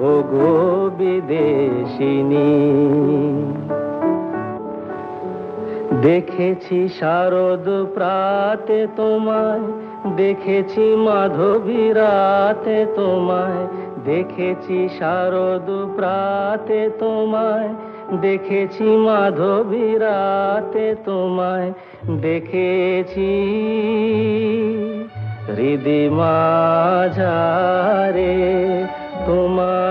ও গো বিদেশিনী। দেখেছি শারদ প্রাতে তোমায়, দেখেছি মাধবী রাতে তোমায়, দেখেছি শারদ প্রাতে তোমায়, দেখেছি মাধবী রাতে তোমায়, দেখেছি হৃদি মাঝারে তোমায়।